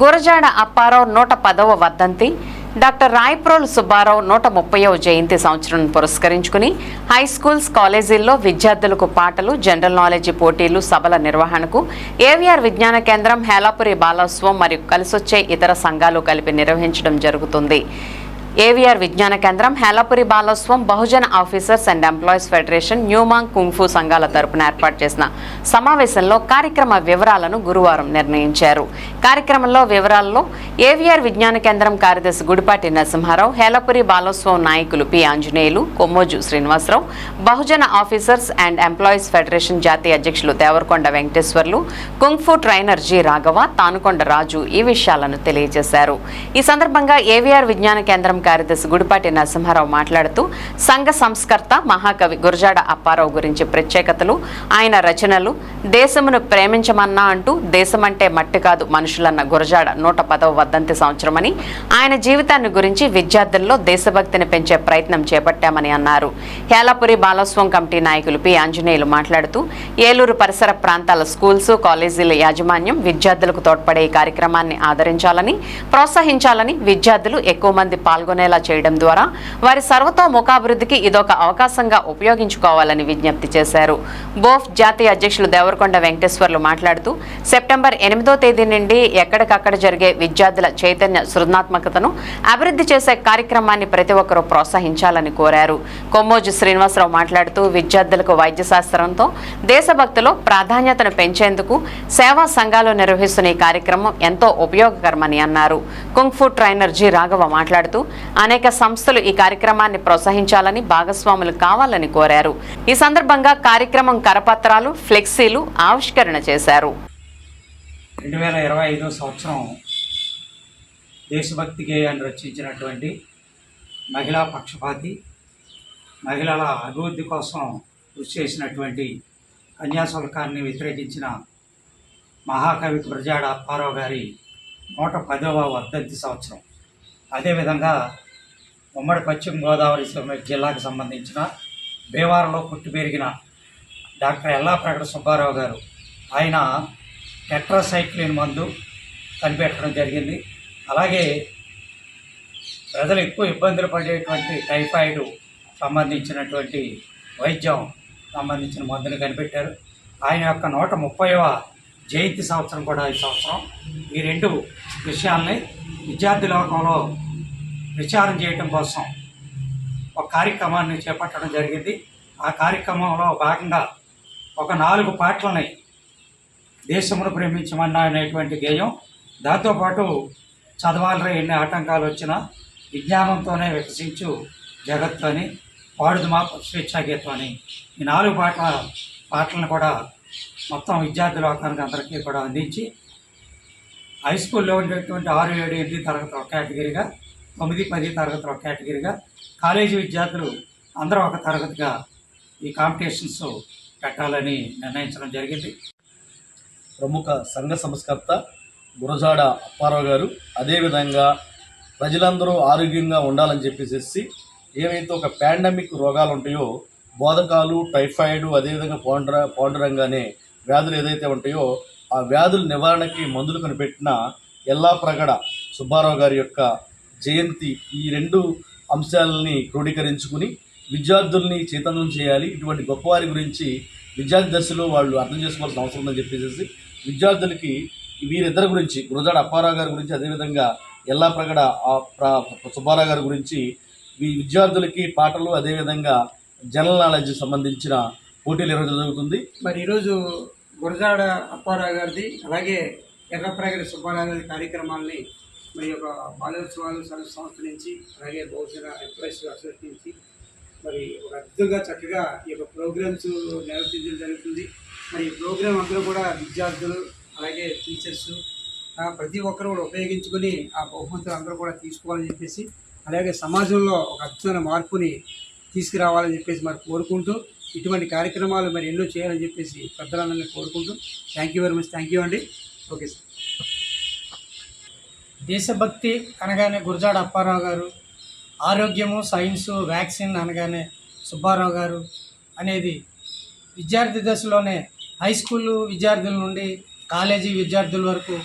గురజాడ అప్పారావు నూట పదవ వర్ధంతి డాక్టర్ రాయప్రోలు సుబ్బారావు నూట ముప్పైవ జయంతి సంవత్సరం పురస్కరించుకుని హై స్కూల్స్ కాలేజీల్లో విద్యార్థులకు పాటలు జనరల్ నాలెడ్జ్ పోటీలు సభల నిర్వహణకు ఏవిఆర్ విజ్ఞాన కేంద్రం హేలాపురి బాలోత్సవం మరియు కలిసొచ్చే ఇతర సంఘాలు కలిపి నిర్వహించడం జరుగుతుంది. AVR Vignana Kendram Helapuri Balotsavam Bahujana officers and employees federation న్యూమాంగ్ kung fu సంఘాల తరపున ఏర్పాటు చేసిన సమావేశంలో కార్యక్రమ వివరాలను గురువారం నిర్ణయించారు. కార్యక్రమంలో వివరాల్లో ఏవిఆర్ విజ్ఞాన కేంద్రం కార్యదర్శి గుడిపాటి నరసింహారావు హేలాపురి బాలోత్సవం నాయకులు P Anjaneyulu Kommoju Srinivasarao Bahujana officers and employees federation జాతీయ అధ్యక్షులు Devarakonda Venkateswarlu kung fu trainer G Raghava Tanukonda Raju ఈ విషయాలను తెలియజేశారు. ఈ సందర్భంగా ఏవిఆర్ విజ్ఞాన కేంద్రం కార్యదర్శి గుడిపాటి నరసింహారావు మాట్లాడుతూ సంఘ సంస్కర్త మహాకవి గురజాడ అప్పారావు గురించి ప్రత్యేకతలు ఆయన రచనలు దేశమును ప్రేమించమన్నా అంటూ దేశమంటే మట్టి కాదు మనుషులన్న గురజాడ నూట పదవ వద్దంతి సంవత్సరమని ఆయన జీవితాన్ని గురించి విద్యార్థుల్లో దేశభక్తిని పెంచే ప్రయత్నం చేపట్టామని అన్నారు. హేలాపురి బాలస్వం కమిటీ నాయకులు పి. ఆంజనేయులు మాట్లాడుతూ ఏలూరు పరిసర ప్రాంతాల స్కూల్స్ కాలేజీల యాజమాన్యం విద్యార్థులకు తోడ్పడే ఈ కార్యక్రమాన్ని ఆదరించాలని ప్రోత్సహించాలని విద్యార్థులు ఎక్కువ మంది పాల్గొనేలా చేయడం ద్వారా వారి సర్వతోముఖాభివృద్ధికి ఇదొక అవకాశంగా ఉపయోగించుకోవాలని విజ్ఞప్తి చేశారు. బోఫ్ జాతీయ అధ్యక్షులు దేవరకొండ వెంకటేశ్వర్లు మాట్లాడుతూ సెప్టెంబర్ ఎనిమిదో తేదీ నుండి ఎక్కడికక్కడ జరిగే విద్యార్థుల చైతన్య సృజనాత్మకతను అభివృద్ధి చేసే కార్యక్రమాన్ని ప్రతి ఒక్కరూ ప్రోత్సహించాలని కోరారు. కొమ్మోజు శ్రీనివాసరావు మాట్లాడుతూ విద్యార్థులకు వైద్య శాస్త్రంతో దేశభక్తిలో ప్రాధాన్యతను పెంచేందుకు సేవా సంఘాలు నిర్వహిస్తున్న ఈ కార్యక్రమం ఎంతో ఉపయోగకరమని అన్నారు. కుంగ్ఫు ట్రైనర్ జి రాఘవ మాట్లాడుతూ అనేక సంస్థలు ఈ కార్యక్రమాన్ని ప్రోత్సహించాలని భాగస్వాములు కావాలని కోరారు. ఈ సందర్భంగా కార్యక్రమం కరపత్రాలు ఫ్లెక్సీలు ఆవిష్కరణ చేశారు. రెండు వేల ఇరవై ఐదో సంవత్సరం దేశభక్తి గేయాన్ని రచించినటువంటి మహిళా పక్షపాతి మహిళల అభివృద్ధి కోసం కృషి చేసినటువంటి కన్యాశుల్కాన్ని వ్యతిరేకించిన మహాకవి ప్రజాడ అప్పారావు గారి నూట పదవ వర్ధంతి సంవత్సరం. అదేవిధంగా ఉమ్మడి పశ్చిమ గోదావరి జిల్లాకు సంబంధించిన భీమవరంలో పుట్టి పెరిగిన డాక్టర్ ఎల్లాప్రగడ సుబ్బారావు గారు. ఆయన టెట్రాసైక్లిన్ మందు కనిపెట్టడం జరిగింది. అలాగే ప్రజలు ఎక్కువ ఇబ్బందులు పడేటువంటి టైఫాయిడ్ సంబంధించినటువంటి వైద్యం సంబంధించిన మందుని కనిపెట్టారు. ఆయన యొక్క నూట ముప్పైవ జయంతి సంవత్సరం కూడా ఈ సంవత్సరం. ఈ రెండు విషయాల్ని విద్యార్థి లోకంలో విచారం చేయటం కోసం ఒక కార్యక్రమాన్ని చేపట్టడం జరిగింది. ఆ కార్యక్రమంలో భాగంగా ఒక నాలుగు పాటలని దేశమును ప్రేమించమన్నా అనేటువంటి గేయం. దాంతోపాటు చదవాలరే ఎన్ని ఆటంకాలు వచ్చినా విజ్ఞానంతోనే వికసించు జగత్తు అని పాడుదు మా స్వేచ్ఛాగీతం అని. ఈ నాలుగు పాటల పాటలను కూడా మొత్తం విద్యార్థి లోకానికి అందరికీ కూడా అందించి హై స్కూల్లో ఉండేటువంటి ఆరు ఏడు ఎనిమిది తరగతి ఒక కేటగిరీగా తొమ్మిది పది తరగతులు ఒక కేటగిరీగా కాలేజీ విద్యార్థులు అందరూ ఒక తరగతిగా ఈ కాంపిటీషన్స్ పెట్టాలని నిర్ణయించడం జరిగింది. ప్రముఖ సంఘ సంస్కర్త గురజాడ అప్పారావు గారు అదేవిధంగా ప్రజలందరూ ఆరోగ్యంగా ఉండాలని చెప్పేసి ఏవైతే ఒక పాండమిక్ రోగాలు ఉంటాయో బోధకాలు టైఫాయిడ్ అదేవిధంగా పౌండ్ర పౌండరంగానే వ్యాధులు ఏదైతే ఉంటాయో ఆ వ్యాధుల నివారణకి మందులు కనిపెట్టిన ఎల్లా ప్రగడ సుబ్బారావు గారి యొక్క జయంతి ఈ రెండు అంశాలని క్రోడీకరించుకుని విద్యార్థుల్ని చైతన్యం చేయాలి. ఇటువంటి గొప్పవారి గురించి విద్యార్థి దశలో వాళ్ళు అర్థం చేసుకోవాల్సిన అవసరం ఉందని చెప్పేసి విద్యార్థులకి వీరిద్దరి గురించి గురజాడ అప్పారావు గారి గురించి అదేవిధంగా ఎల్లా ప్రగడ సుబ్బారావు గారి గురించి ఈ విద్యార్థులకి పాటలు అదేవిధంగా జనరల్ నాలెడ్జ్ సంబంధించిన పోటీలు ఈరోజు జరుగుతుంది? మరి ఈరోజు గురజాడ అప్పారావు గారిది అలాగే ఎర్రప్రగడ సుబ్బారావు గారి కార్యక్రమాల్ని మరి యొక్క బాలోత్సవాలు సరస్సు సంస్థ నుంచి అలాగే బహుశా ఎంప్లాయీస్ అసోసియేషన్ నుంచి మరి ఒక అద్భుతంగా చక్కగా ఈ యొక్క ప్రోగ్రామ్స్ నిర్వర్తించడం జరుగుతుంది. మరి ఈ ప్రోగ్రామ్ అందరూ కూడా విద్యార్థులు అలాగే టీచర్స్ ప్రతి ఒక్కరు కూడా ఉపయోగించుకొని ఆ బహుమతులు అందరూ కూడా తీసుకోవాలని చెప్పేసి అలాగే సమాజంలో ఒక అద్భుతమైన మార్పుని తీసుకురావాలని చెప్పేసి మరి కోరుకుంటూ ఇటువంటి కార్యక్రమాలు మరి ఎన్నో చేయాలని చెప్పేసి పెద్దలందరినీ కోరుకుంటూ thank you very much thank you అండి. ఓకే సార్ దేశభక్తి అనగానే గురజాడ అప్పారావు గారు ఆరోగ్యము సైన్సు వ్యాక్సిన్ అనగానే సుబ్బారావు గారు అనేది విద్యార్థి దశలోనే హై స్కూల్ విద్యార్థుల నుండి కాలేజీ విద్యార్థుల వరకు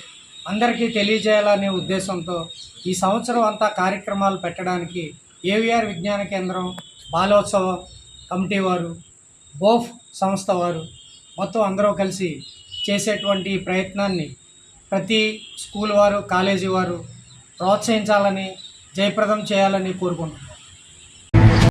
అందరికీ తెలియజేయాలనే ఉద్దేశంతో ఈ సంవత్సరం అంతా కార్యక్రమాలు పెట్టడానికి ఏవిఆర్ విజ్ఞాన కేంద్రం బాలోత్సవ కమిటీ వారు బోఫ్ సంస్థ వారు మొత్తం అందరూ కలిసి చేసేటువంటి ప్రయత్నాన్ని ప్రతి స్కూల్ వారు కాలేజీ వారు ప్రోత్సహించాలని జయప్రదం చేయాలని కోరుకుంటున్నాను